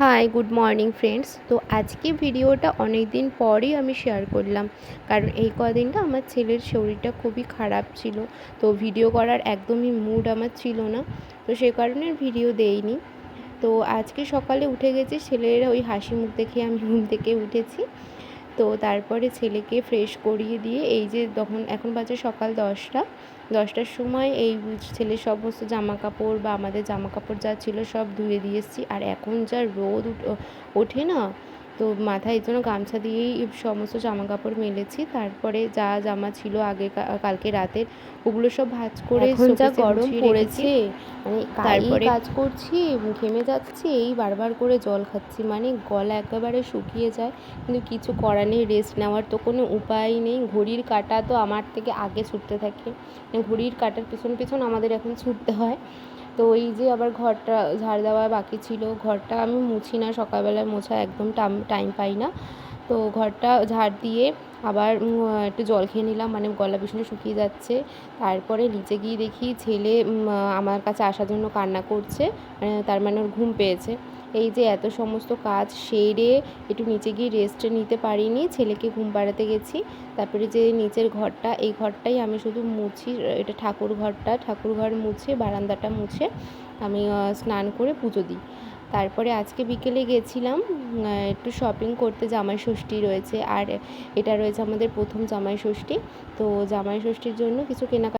Hi good morning friends তো আজকে ভিডিওটা অনেক দিন পরই আমি শেয়ার করলাম। কারণ এই কদিনটা আমার ছেলের শরীরটা খুবই খারাপ ছিল। তো ভিডিও করার একদমই মুড আমার ছিল না। তো সে কারণে ভিডিও দেইনি। তো আজকে সকালে উঠে গেছি, ছেলের ওই হাসি মুখ দেখে আমি ঘুম থেকে উঠেছি। তো তারপরে ছেলেকে ফ্রেশ করিয়ে দিয়ে এই যে তখন এখন বাজে সকাল দশটা, দশটার সময় এই ছেলের সমস্ত জামা কাপড় বা আমাদের জামা কাপড় যা ছিল সব ধুয়ে দিয়ে এসেছি। আর এখন যা রোদ ওঠে না তো মাথায় জন্য গামছা দিয়েই সমস্ত জামা কাপড় মেলেছি। তারপরে যা জামা ছিল আগে কালকে রাতের ওগুলো সব ভাজ করে যা গরম পড়েছে মানে তারপরে কাজ করছি ঘেমে যাচ্ছি এই বারবার করে জল খাচ্ছি মানে গলা একেবারে শুকিয়ে যায় কিন্তু কিছু করার নেই রেস্ট নেওয়ার তো কোনো উপায় নেই। ঘড়ির কাঁটা তো আমার থেকে আগে ছুটতে থাকে মানে ঘড়ির কাঁটার পিছন পিছন আমাদের এখন ছুটতে হয়। তো এই যে আবার ঘরটা, ঝাড় দেওয়া বাকি ছিল, ঘরটা আমি মুছি না সকালবেলায় মোছা একদম টাইম পাই না। তো ঘরটা ঝাড় দিয়ে আবার একটু জল খেয়ে নিলাম মানে গলা ভীষণ শুকিয়ে যাচ্ছে। তারপরে নিচে গিয়ে দেখি ছেলে আমার কাছে আসার জন্য কান্না করছে তার মানে ওর ঘুম পেয়েছে। এই যে এত সমস্ত কাজ সেরে একটু নিচে গিয়ে রেস্ট নিতে পারিনি, ছেলেকে ঘুম পাড়াতে গেছি। তারপরে যে নিচের ঘরটা, এই ঘরটাই আমি শুধু মুছি, এটা ঠাকুর ঘরটা, ঠাকুর ঘর মুছে, বারান্দাটা মুছে আমি স্নান করে পুজো দিই। তারপরে আজকে বিকেলে গেছিলাম একটু শপিং করতে, জামাই ষষ্ঠী রয়েছে, আর এটা রয়েছে আমাদের প্রথম জামাই ষষ্ঠী। তো জামাই ষষ্ঠীর জন্য কিছু কেনাকাটা